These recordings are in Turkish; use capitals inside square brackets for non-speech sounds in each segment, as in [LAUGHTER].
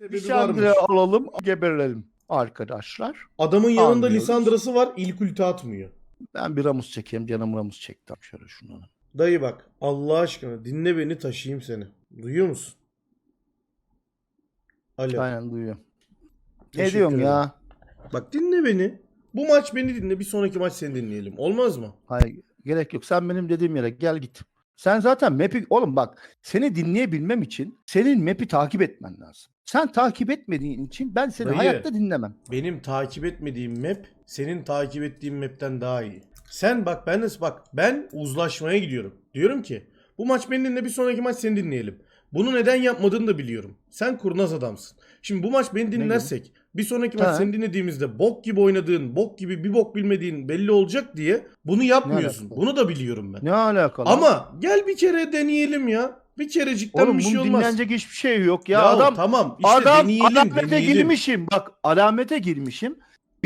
Lisandra alalım geberelim arkadaşlar. Adamın yanında Anlıyoruz. Lisandra'sı var ilk ulti atmıyor. Ben bir Ramus çekeyim. Canım Ramus çekti. Şöyle şunu. Dayı bak Allah aşkına dinle beni taşıyayım seni. Duyuyor musun? Alo. Aynen duyuyorum. Ne Teşekkür diyorsun ederim. ya? Bak dinle beni. Bu maç beni dinle. Bir sonraki maç seni dinleyelim. Olmaz mı? Hayır gerek yok. Sen benim dediğim yere gel git. Sen zaten map'i oğlum bak seni dinleyebilmem için senin map'i takip etmen lazım. Sen takip etmediğin için ben seni Dayı. hayatta dinlemem. Benim takip etmediğim map senin takip ettiğin map'ten daha iyi. Sen bak ben bak ben uzlaşmaya gidiyorum. Diyorum ki bu maç beni dinle bir sonraki maç seni dinleyelim. Bunu neden yapmadığını da biliyorum. Sen kurnaz adamsın. Şimdi bu maç beni dinlersek bir sonraki maç seni dinlediğimizde bok gibi oynadığın, bok gibi bir bok bilmediğin belli olacak diye bunu yapmıyorsun. Bunu da biliyorum ben. Ne alakalı? Ama gel bir kere deneyelim ya. Bir kerecikten oğlum bir şey bunun olmaz. dinlenecek hiçbir şey yok ya. Ya adam tamam işte adam deneyelim alamete deneyelim. girmişim. Bak alamete girmişim.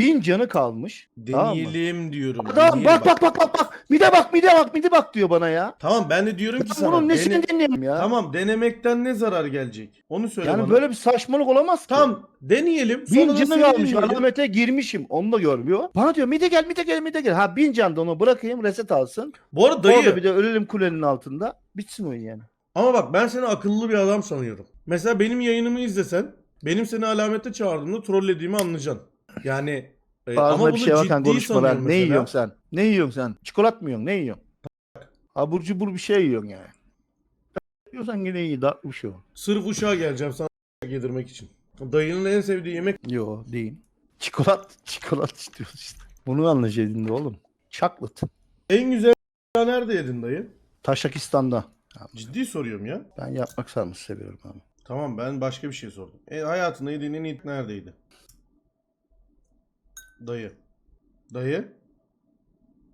Bin canı kalmış. Tamam mı? Deneyelim diyorum. Adam deneyelim. bak bak bak bak bak. Mide bak mide bak mide bak diyor bana ya. Tamam ben de diyorum ki Ben sana. bunun nesini dene- dinleyeyim ya? Tamam denemekten ne zarar gelecek? Onu söyle yani bana. böyle bir saçmalık olamaz ki. Tamam deneyelim. Bin Sonra da canı seni kalmış. dinleyelim. Alamete girmişim. Onu da görmüyor. Bana diyor mide gel mide gel mide gel. Ha bin can da onu bırakayım reset alsın. Bu arada dayı Orada bir de ölelim kulenin altında. Bitsin oyun yani. ama bak ben seni akıllı bir adam sanıyorum. Mesela benim yayınımı izlesen benim seni alamete çağırdığımda trollediğimi anlayacaksın. Yani e, ama Ağzına bunu bir şey bakan ciddi konuşma lan. sanıyorum Ne mesela. yiyorsun sen? Ne yiyorsun sen? Çikolat mı yiyorsun? Ne yiyorsun? Abur cubur bir şey yiyorsun yani. Yiyorsan yine iyi. Daha bir şey o. Sırf uşağa geleceğim sana yedirmek için. Dayının en sevdiği yemek Yo değil. Çikolat. [LAUGHS] Çikolat istiyoruz işte. Bunu anlayacaktın de oğlum. Chocolate. en güzel nerede yedin dayı? Taşakistan'da. Ciddi soruyorum ya. Ben yapmak sarması seviyorum abi. Tamam ben başka bir şey sordum. E, hayatında yediğin en iyi neredeydi? Dayı. Dayı?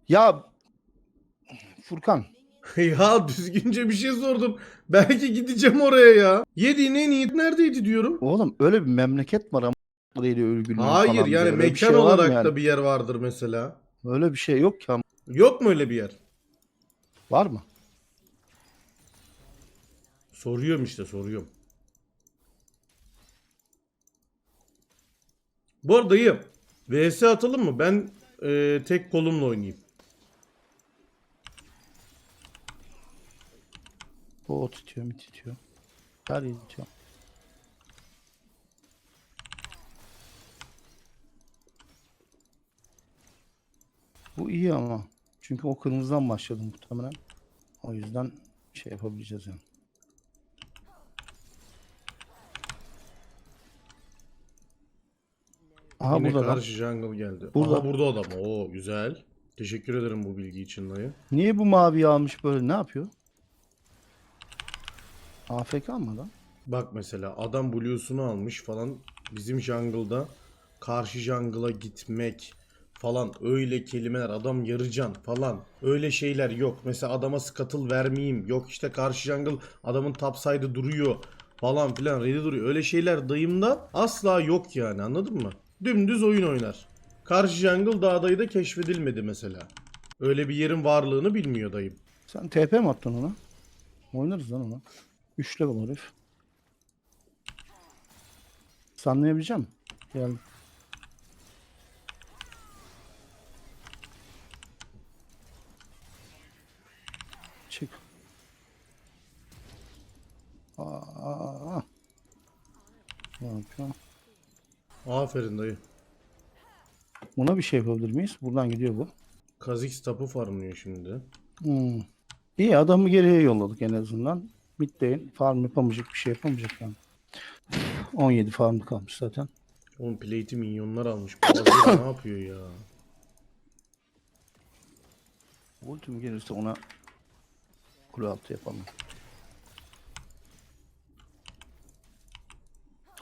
Ya Furkan [LAUGHS] ya düzgünce bir şey sordum. Belki gideceğim oraya ya. Yediğin en iyi neredeydi diyorum. oğlum öyle bir memleket var ama değil ölgünlüğü Hayır falan yani mekan şey olarak yani? da bir yer vardır mesela. Öyle bir şey yok ki ama. Yok mu öyle bir yer? Var mı? Soruyorum işte soruyorum. Bu arada dayı VS atalım mı? Ben e, tek kolumla oynayayım. O tutuyor, mi tutuyor. Her yeri tutuyor. Bu iyi ama. Çünkü o kırmızıdan başladı muhtemelen. O yüzden şey yapabileceğiz yani. Aha Yine burada lan. karşı jungle geldi. Burada. Aha burada adam. Oo güzel. Teşekkür ederim bu bilgi için dayı. Niye bu mavi almış böyle? Ne yapıyor? AFK mı lan? Bak mesela adam Blue'sunu almış falan. Bizim jungle'da karşı jungle'a gitmek falan öyle kelimeler adam yarıcan falan öyle şeyler yok. Mesela adama scuttle vermeyeyim. Yok işte karşı jungle adamın top side'ı duruyor falan filan ready duruyor. Öyle şeyler dayımda asla yok yani anladın mı? Dümdüz oyun oynar. Karşı jungle dağdayı da keşfedilmedi mesela. Öyle bir yerin varlığını bilmiyor dayım. Sen TP mi attın ona? Oynarız lan ona. 3 level herif. Sanlayabileceğim. Gel. Çık. Aa. Ne yapıyor? Aferin dayı. Buna bir şey yapabilir miyiz? Buradan gidiyor bu. Kha'Zix tapı farmlıyor şimdi. Hmm. İyi adamı geriye yolladık en azından. Midlane farm yapamayacak bir şey yapamayacak yani. 17 farm kalmış zaten. Oğlum plate'i minyonlar almış. [COUGHS] Ne yapıyor ya? Ultim gelirse ona kule altı yapalım.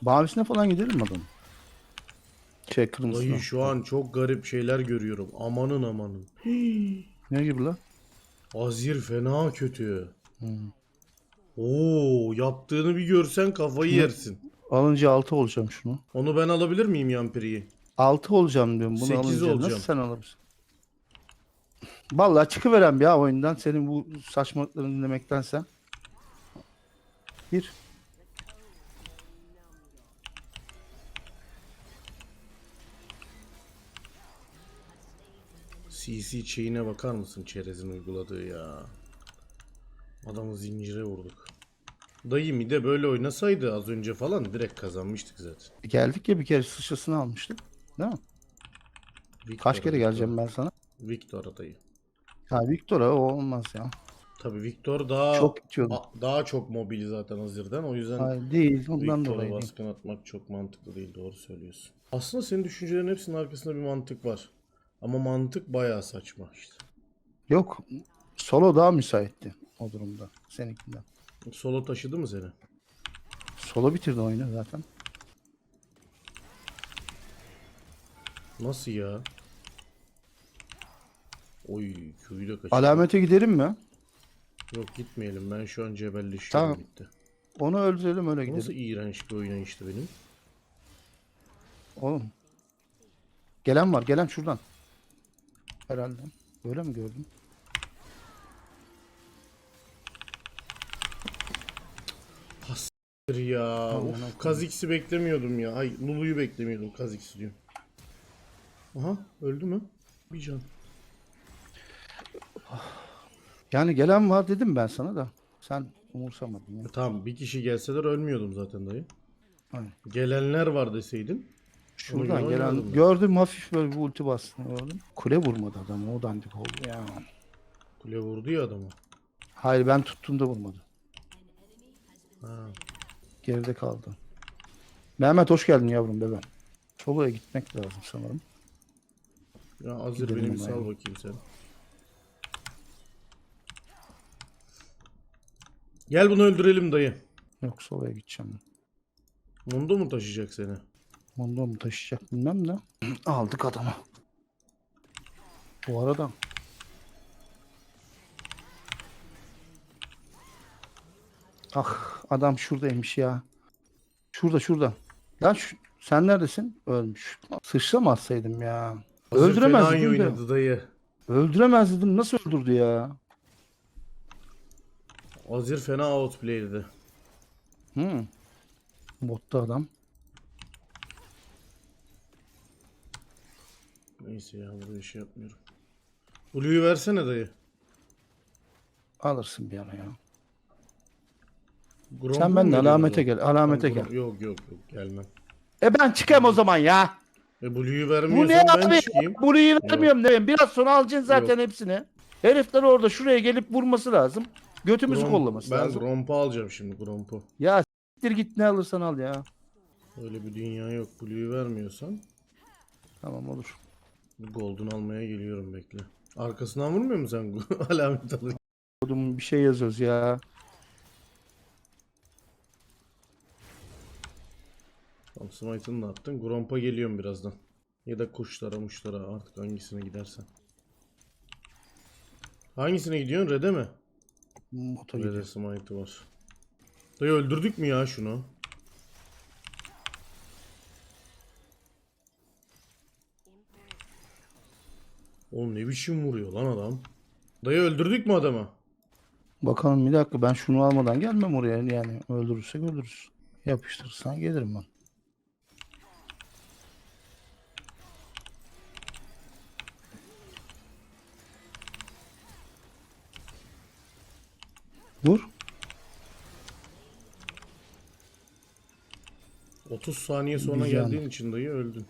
Mavisine falan gidelim mi adam? Şey. Dayı şu an çok garip şeyler görüyorum. Amanın amanın. [GASPS] Ne gibi la? Azir fena kötü. Hmm. Oo yaptığını bir görsen kafayı yersin. Alınca 6 olacağım şunu. Onu ben alabilir miyim Yampiri'yi? 6 olacağım diyorum. Bunu Sekiz alınca olacağım. nasıl sen alırsın? Vallahi çıkıveren bir ya oyundan. Senin bu saçmalıklarını dinlemektense. Bir. CC chain'e bakar mısın çerezin uyguladığı ya. Adamı zincire vurduk. Dayı mi de böyle oynasaydı az önce falan direkt kazanmıştık zaten. Geldik ya bir kere sıçrasını almıştık. Değil mi? Victor, Kaç kere geleceğim ben sana? Victor dayı. Ha Victor'a o olmaz ya. Tabii Victor daha Çok gidiyordum. a- daha çok mobil zaten Hazir'den. O yüzden Hayır değil ondan dolayı değil. baskın atmak çok mantıklı değil. Doğru söylüyorsun. Aslında senin düşüncelerin hepsinin arkasında bir mantık var. Ama mantık bayağı saçma işte. Yok solo daha müsaitti o durumda seninkinden. Solo taşıdı mı seni? Solo bitirdi oyunu zaten. Nasıl ya? Oy köyü de kaçırdı. Alamete gidelim mi? Yok gitmeyelim. Ben şu an cebelleşiyorum Tamam. bitti. Onu öldürelim öyle Nasıl gidelim. iğrenç bir oynayıştı benim. Oğlum. Gelen var gelen şuradan. Herhalde. Öyle mi gördüm? Hayır ya. Of, Allah'ım. Kazix'i beklemiyordum ya. Ay Lulu'yu beklemiyordum Kazix'i diyorum. Aha öldü mü? Bir can. Yani gelen var dedim ben sana da. Sen umursamadın ya. E, tamam bir kişi gelseler ölmüyordum zaten dayı. Aynen. Gelenler var deseydin. Şuradan gelen ben. gördüm hafif böyle bir ulti bastığını gördüm. Kule vurmadı adamı o dandik oldu ya. Kule vurdu ya adamı. Hayır ben tuttuğumda vurmadı. Ha. Geride kaldı. Mehmet hoş geldin yavrum bebeğim. Solo'ya gitmek lazım sanırım. Ya Azir Gidelim beni sal bakayım sen. Gel bunu öldürelim dayı. Yok Solo'ya gideceğim. Mundo mu taşıyacak seni? Ondan mı taşıyacak bilmem de. [CLEARS THROAT] Aldık adamı. Bu arada Ah adam şuradaymış ya. Şurada şurada. Lan şu, sen neredesin? Ölmüş. Sıçramatsaydım ya. Azir Öldüremez fena iyi dedim de. oynadı dayı. Öldüremez dedim. Nasıl öldürdü ya? Azir fena outplay'di. Hı. Botta adam. Neyse ya buraya şey yapmıyorum. Blue'yu versene dayı. Alırsın bir ara ya. Grompo Sen veriyoruz alamete gel. Alamete Ben gel. Grom- Yok yok yok gelmem. E ben çıkayım o zaman ya. E Blue'yu Bu ne vermiyorsan ben abi? çıkayım. Burayı vermiyorum dedim. Biraz sonra alacaksın zaten hepsini. Herifler orada şuraya gelip vurması lazım. Götümüzü Grom- kollaması ben lazım. Grompo alacağım şimdi Grompo. Ya s**tir git ne alırsan al ya. Öyle bir dünya yok. Blue'yu vermiyorsan Tamam olur. Golden almaya geliyorum bekle. Arkasından vurmuyor musun sen [LAUGHS] alamet alır? Kodum bir şey yazıyoruz ya. Tamam Smite'ını da attın. Grompa geliyorum birazdan. Ya da kuşlara muşlara artık hangisine gidersen. Hangisine gidiyorsun? Red'e mi? Red'e. Smite'ı var. Dayı öldürdük mü ya şunu? Oğlum ne biçim vuruyor lan adam? Dayı öldürdük mü adamı? Bakalım bir dakika ben şunu almadan gelmem oraya yani öldürürsek öldürürüz. Yapıştırırsan gelirim ben. Vur. 30 saniye sonra Biz geldiğin için dayı öldün.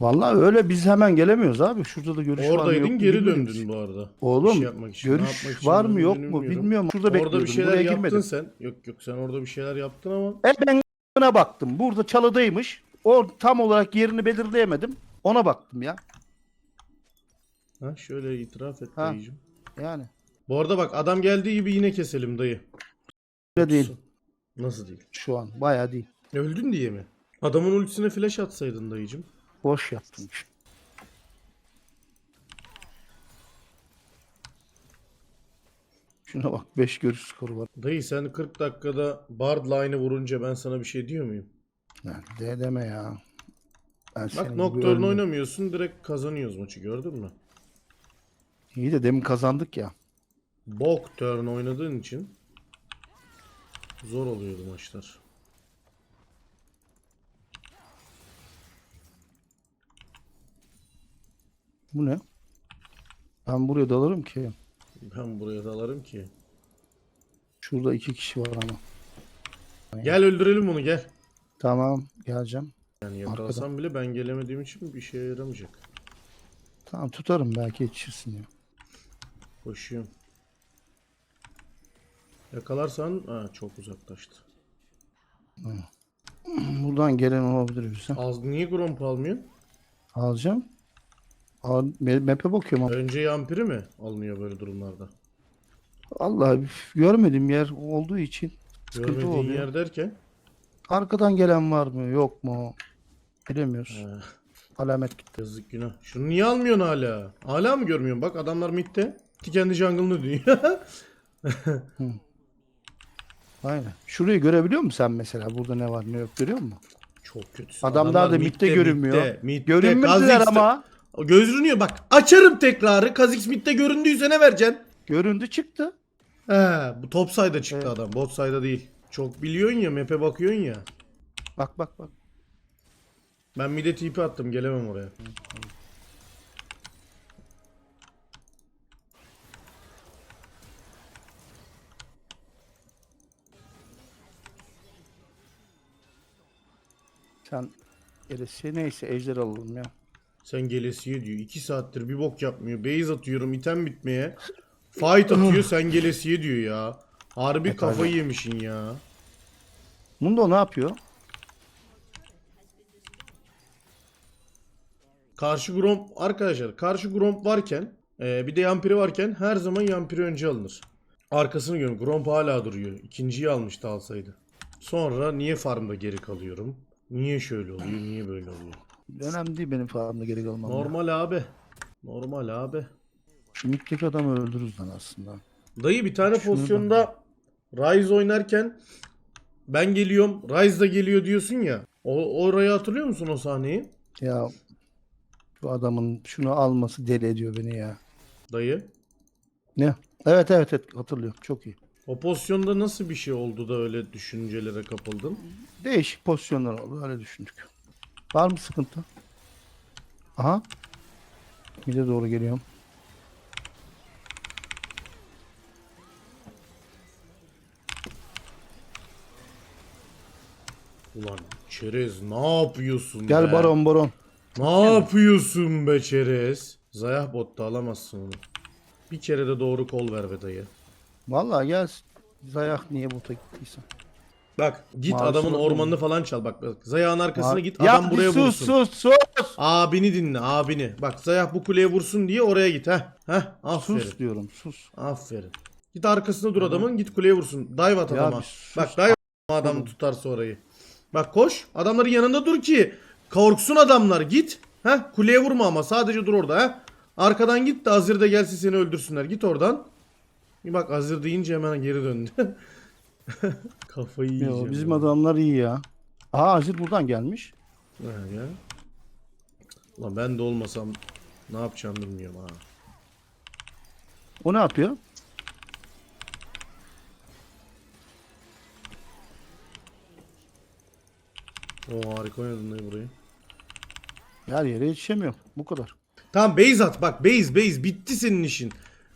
Vallahi öyle biz hemen gelemiyoruz abi. Şurada da görüş var mı yok Oradaydın mu geri bilmiyoruz. döndün bu arada. Oğlum Bir şey yapmak için, ne görüş yapmak için var mı yok mu bilmiyorum. bilmiyorum. Şurada Orada bekliyordum. bir şeyler Buraya yaptın girmedim. sen. Yok yok sen orada bir şeyler yaptın ama E ben ona baktım. Burada çalıdaymış. O tam olarak yerini belirleyemedim. Ona baktım ya. ha şöyle itiraf et Ha. dayıcım. Yani. Bu arada bak adam geldiği gibi yine keselim dayı. Öyle değil Nasıl değil? şu an. Bayağı değil. Öldün diye mi? Adamın ultisine flash atsaydın dayıcım. Boş yaptım. Şuna bak 5 görüş skoru var. Dayı sen 40 dakikada Bard line'ı vurunca ben sana bir şey diyor muyum? Yani de deme ya. Ben Bak Nocturne oynamıyorsun direkt kazanıyoruz maçı gördün mü? İyi de demin kazandık ya. Bok turn oynadığın için zor oluyordu maçlar. Bu ne? Ben buraya dalarım ki. Ben buraya dalarım ki. Şurada iki kişi var ama. Gel öldürelim onu gel. Tamam geleceğim. Yani yakalasam bile ben gelemediğim için bir şeye yaramayacak. Tamam tutarım belki yetişirsin ya. Koşuyorum. Yakalarsan ha, çok uzaklaştı. Buradan gelen olabilir bize. Az niye Gromp almıyor? Alacağım. Map'e bakıyorum. Önce yampiri mi alınıyor böyle durumlarda? Vallahi üf, görmediğim yer olduğu için sıkıntı Görmediğin oluyor. yer derken. Arkadan gelen var mı yok mu? Bilemiyoruz. Ha, Alamet gitti. yazık günah. Şunu niye almıyorsun hala? Hala mı görmüyorsun? Bak adamlar midde. Kendi jungle'ını diyor. [LAUGHS] Aynen. Şurayı görebiliyor musun sen mesela? Burada ne var ne yok görüyor musun? Çok kötüsün. Adamlar da midde görünmüyor. Kha'Zix'te- ama. Gözünüyor bak. Açarım tekrarı. Kha'Zix midde göründüyse ne vereceksin? Göründü çıktı. He, bu top side'a çıktı Evet. adam. Bot side'a değil. Çok biliyorsun ya, map'e bakıyorsun ya. Bak bak bak. Ben mid'e TP attım, gelemem oraya. Sen gerisi neyse ejder alalım ya. Sen gelesiye diyor. 2 saattir bir bok yapmıyor. Base atıyorum item bitmeye. Fight atıyor [LAUGHS] sen gelesiye diyor ya. Harbi Evet, kafayı abi. yemişin ya. Mundo ne yapıyor? Karşı Gromp arkadaşlar karşı Gromp varken e, bir de Yampiri varken her zaman Yampiri önce alınır. Arkasını görün Gromp hala duruyor. İkinciyi almıştı alsaydı. Sonra niye farmda geri kalıyorum? Niye şöyle oluyor? Niye böyle oluyor? Önemli değil benim farmda geri kalmam. ya. Normal abi. Normal abi. Şu middeki adamı öldürürüz lan aslında. Dayı bir tane Şunu da- pozisyonda Ryze oynarken ben geliyorum Ryze da geliyor diyorsun ya. O, orayı hatırlıyor musun o sahneyi? Ya şu adamın şunu alması deli ediyor beni ya. Dayı. Ne? Evet evet evet hatırlıyorum. Çok iyi. O pozisyonda nasıl bir şey oldu da öyle düşüncelere kapıldın? Değişik pozisyonlar oldu. Öyle düşündük. Var mı sıkıntı? Aha. Mide doğru geliyorum. Ulan Çerez ne yapıyorsun Gel be? baron baron. Ne yapıyorsun be Çerez? Zayah botta alamazsın onu. Bir kere de doğru kol ver be dayı. Vallahi gel. Zayak niye bota gittiyse. Bak git Mavi adamın ormanını falan çal. Bak, bak Zayah'ın arkasına Ma- git adam buraya sus, vursun. Sus sus Abini dinle abini. Bak Zayah bu kuleye vursun diye oraya git. Heh. Heh. Aferin. Sus diyorum sus. Aferin. Git arkasında dur adamın git kuleye vursun. Dive at Ya adama. sus. Bak dive adam tutarsa orayı. Bak koş. Adamların yanında dur ki korksun adamlar. Git. Heh. Kuleye vurma ama sadece dur orada. Heh. Arkadan git de Azir de gelsin seni öldürsünler. Git oradan. Bir bak Azir deyince hemen geri döndü. [LAUGHS] [LAUGHS] Kafayı yiyeceğim. Yo, bizim ya. adamlar iyi ya. Aa Azir buradan gelmiş. Ha ya. Ulan ben de olmasam ne yapacağım bilmiyorum ha. O ne yapıyor? O harika oynadın dayı burayı. Her yere yetişemiyor. Bu kadar. Tamam base at bak base base bitti senin işin.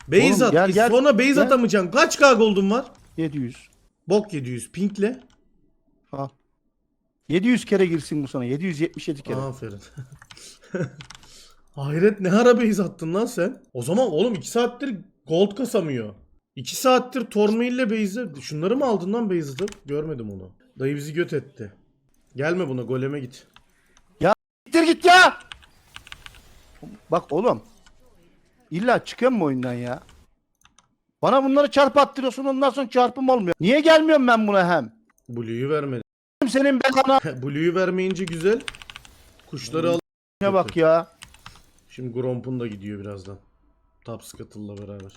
Base Oğlum, at. gel, gel. Sonra base Gel. atamayacaksın. Kaç k gold'un var? 700. Bok 700 pinkle. Al. 700 kere girsin bu sana. 777 kere. Aferin. [LAUGHS] Hayret ne ara base attın lan sen? O zaman oğlum 2 saattir gold kasamıyor. 2 saattir Torme ile base'e şunları mı aldın lan base atıp? Görmedim onu. Dayı bizi göt etti. Gelme buna goleme git. Gittir git ya. Bak oğlum. İlla çıkıyor mu oyundan ya? Bana bunları çarp attırıyorsun ondan sonra çarpım olmuyor. Niye gelmiyorum ben buna hem? Blue'yu vermedi. Senin belana Blue'yu vermeyince güzel. Kuşları al. ne bak ya. Şimdi Gromp'un da gidiyor birazdan. Top Scuttle'la beraber.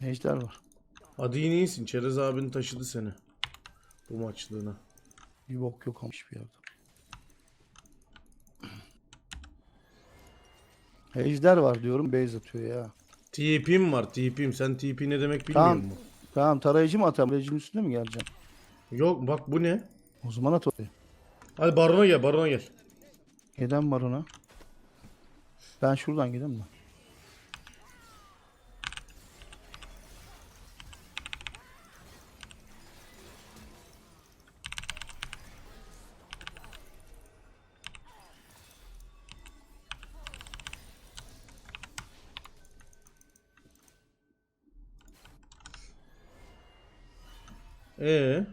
Ejder var. Hadi yine iyisin. Çerez abin taşıdı seni. Bu maçlığına. Bir bok yok ama hiçbir yerde. Ejder var diyorum base atıyor ya. TP'm var TP'm. Sen TP ne demek bilmiyor Tamam. musun? Tamam tarayıcı mı atam? Tarayıcının üstüne mi geleceğim? Yok bak bu ne? O zaman at oraya. Hadi barona gel barona gel. Neden var ona? Ben şuradan gidelim mi? Ee,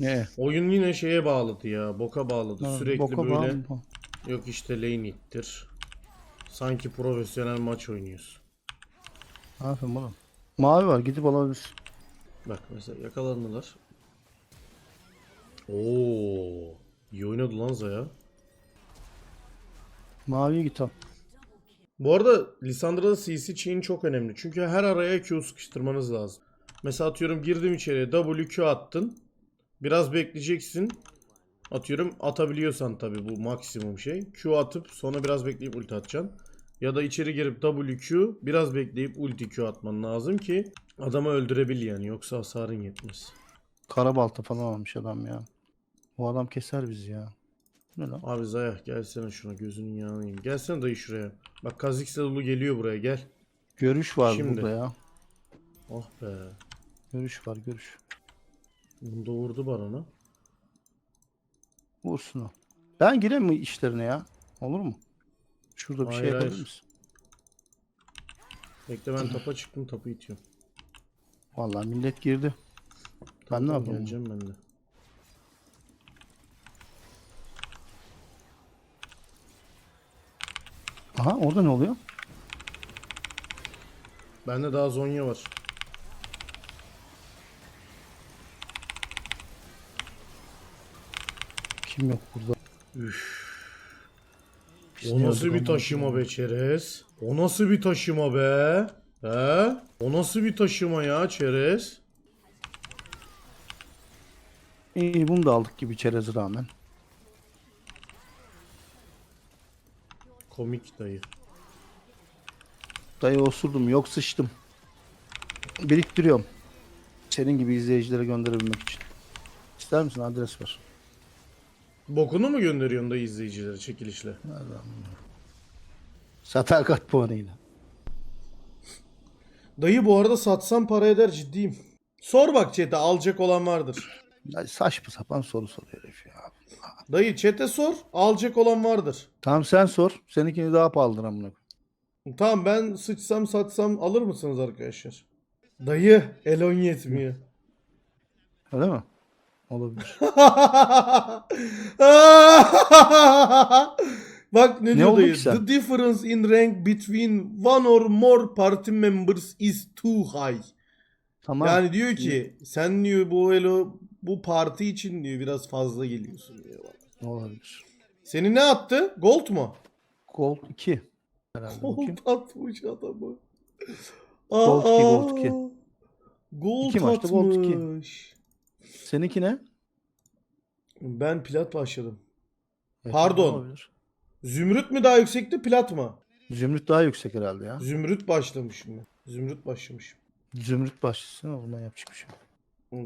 Ne? oyun yine şeye bağladı ya. Boka bağladı. Ha, Sürekli boka böyle bağlı. yok işte lane ittir. Sanki profesyonel maç oynuyorsun. Aferin oğlum. Mavi var gidip alabilirsin. Bak mesela yakalandılar. Oo, iyi oynadı lan Zaya. Maviye git al. Bu arada Lissandra'da CC chain çok önemli. Çünkü her araya Q sıkıştırmanız lazım. Mesela atıyorum girdim içeriye W Q attın. Biraz bekleyeceksin. Atıyorum atabiliyorsan tabii bu maksimum şey. Q atıp sonra biraz bekleyip ulti atacaksın. Ya da içeri girip W Q biraz bekleyip ulti Q atman lazım ki adamı öldürebil yani yoksa hasarın yetmez. Karabalta falan almış adam ya. O adam keser bizi ya. Ne lan? Abi Zaya gelsene şuna gözünün yanayım. Gelsene dayı şuraya. Bak Kha'Zix dolu geliyor buraya gel. Görüş var Şimdi. burada ya. Oh be. Görüş var görüş. Bunu da vurdu barona. Vursun o. Ben gireyim mi işlerine ya? Olur mu? Şurada bir şey Hayır, yapabilir hayır. misin? Bekle ben tapa çıktım tapu itiyorum. Vallahi millet girdi. Ben ne Tamam, yapayım? Geleceğim ben de. Aha orada ne oluyor? Bende daha Zonya var. Kim yok burada? Üf. O nasıl bir taşıma be Çerez? O nasıl bir taşıma be? He? O nasıl bir taşıma ya Çerez? İyi bunu da aldık gibi çerez rağmen. Komik dayı. Dayı osurdum yok sıçtım. Biriktiriyorum. Senin gibi izleyicilere gönderebilmek için. İster misin adres ver. Bokunu mu gönderiyorsun dayı izleyicilere çekilişle? Sadakat puanıyla. Dayı bu arada satsam para eder ciddiyim. Sor bak chat'e alacak olan vardır. Ya saçma sapan soru soruyor herif ya. Dayı chat'e sor alacak olan vardır. Tamam sen sor. Seninkini daha pahalıdır amına koyayım. Tamam ben sıçsam satsam alır mısınız arkadaşlar? Dayı elon yetmiyor. Öyle mi? Olabilir. [LAUGHS] Bak ne, ne diyor? The difference in rank between one or more party members is too high. Tamam. Yani diyor ki sen diyor bu elo bu parti için diyor biraz fazla geliyorsun diyor. Ne olabilir? Seni ne attı? Gold mu? Gold 2. Gold atmış adamı. Gold 2, Gold 2. Gold İki atmış. Maçta gold 2. Seninki ne? Ben plat başladım. Evet, Pardon. Zümrüt mü daha yüksekti plat mı? Zümrüt daha yüksek herhalde ya. Zümrüt başlamışım ben. Zümrüt başlamışım. Zümrüt başlasın o zaman yapacak bir şey.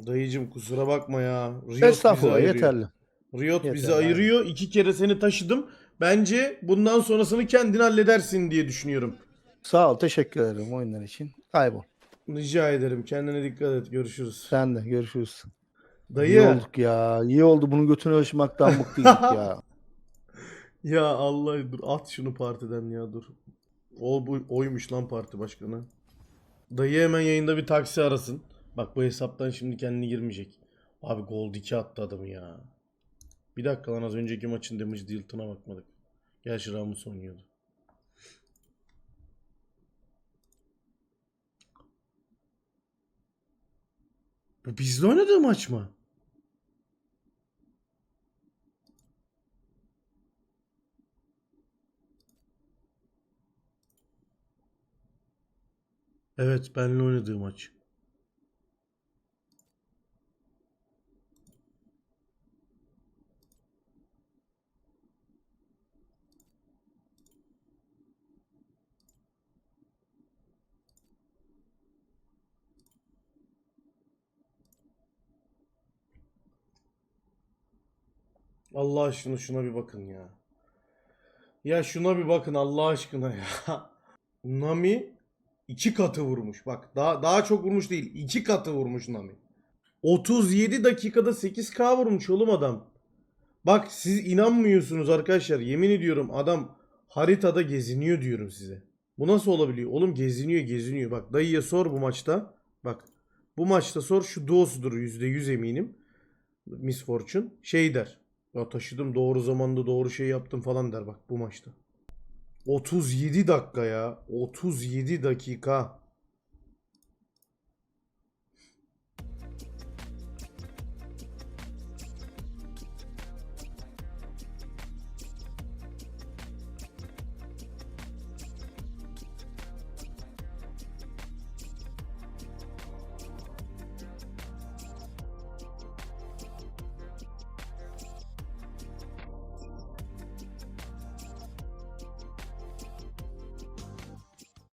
Dayıcım kusura bakma ya. Riot bizi Estağfurullah ayırıyor. yeterli. Riot Yeter, bizi aynen. ayırıyor. İki kere seni taşıdım. Bence bundan sonrasını kendin halledersin diye düşünüyorum. Sağ ol teşekkür ederim oyunlar için. Kaybol. Rica ederim. Kendine dikkat et. Görüşürüz. Sen de görüşürüz. İyi Dayı. olduk ya. İyi oldu bunun götünü ölçmaktan mutluyum ya. [LAUGHS] Ya Allah dur at şunu partiden ya dur. O bu oymuş lan parti başkanı. Dayı hemen yayında bir taksi arasın. Bak bu hesaptan şimdi kendini girmeyecek. Abi gold 2 attı adamı ya. Bir dakika lan az önceki maçın damage deal'tına bakmadık. Gerçi Ramus oynuyordu. Bu bizle oynadığı maç mı? Evet benle oynadığı maç. Allah aşkına şuna bir bakın ya. Ya şuna bir bakın Allah aşkına ya. [LAUGHS] Nami iki katı vurmuş. Bak daha daha çok vurmuş değil. iki katı vurmuş Nami. 37 dakikada 8K vurmuş oğlum adam. Bak siz inanmıyorsunuz arkadaşlar. Yemin ediyorum adam haritada geziniyor diyorum size. Bu nasıl olabiliyor? Oğlum geziniyor geziniyor. Bak dayıya sor bu maçta. Bak bu maçta sor şu duosudur %100 eminim. Miss Fortune şey der. Ya taşıdım doğru zamanda doğru şey yaptım falan der bak bu maçta. 37 dakika ya. 37 dakika.